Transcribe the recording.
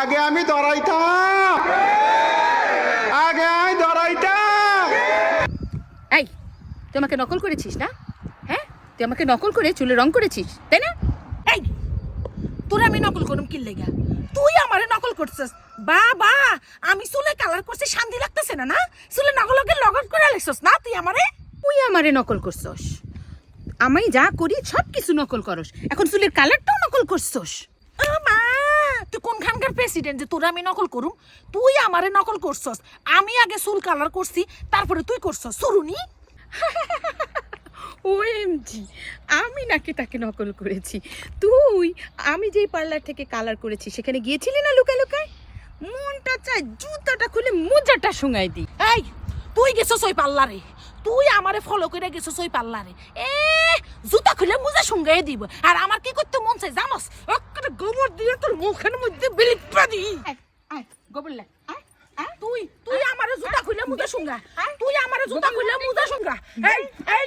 আগে আমি ধরাইতাম আগে আমি ধরাইতাম এই, তুই আমাকে নকল করেছিস না? হ্যাঁ? তুই আমাকে নকল করে চুলে রং করেছিস, তাই না? এই, তোর আমি নকল করুম কি লেগা তুই আমারে নকল করছিস। বাবা, আমি চুলে কালার করছি, শান্তি লাগতেছে না না? চুলে নকলকে লগন করে লেখছস না তুই আমারে তুই আমারে নকল করছস আমি যা করি সব কিছু নকল করস এখন চুলের কালারটাও নকল করছস মা তুই কোনখানকার প্রেসিডেন্ট যে তোর আমি নকল করুম তুই আমারে নকল করছস আমি আগে চুল কালার করছি তারপরে তুই করছস শুরুনি ওএমজি আমি নাকি তাকে নকল করেছি। তুই আমি যেই পার্লার থেকে কালার করেছি সেখানে গিয়েছিলি না লুকায় লুকায়? মনটা চায় জুতাটা খুলে মোজাটা শুঙাই দি। এই তুই গেছস ওই পাল্লারে। তুই আমারে ফলো করে গেছস ওই পাল্লারে। এ জুতা খুলে মুজা সঙ্গে দিব। আর আমার কি করতে মন চাই জানোস? একটা গোবর দিয়ে তোর মুখের মধ্যে বিলিপা দি। গোবর লাগ তুই তুই আমারে জুতা খুলে মুজা সঙ্গা তুই আমারে জুতা খুলে মুজা সঙ্গা এই এই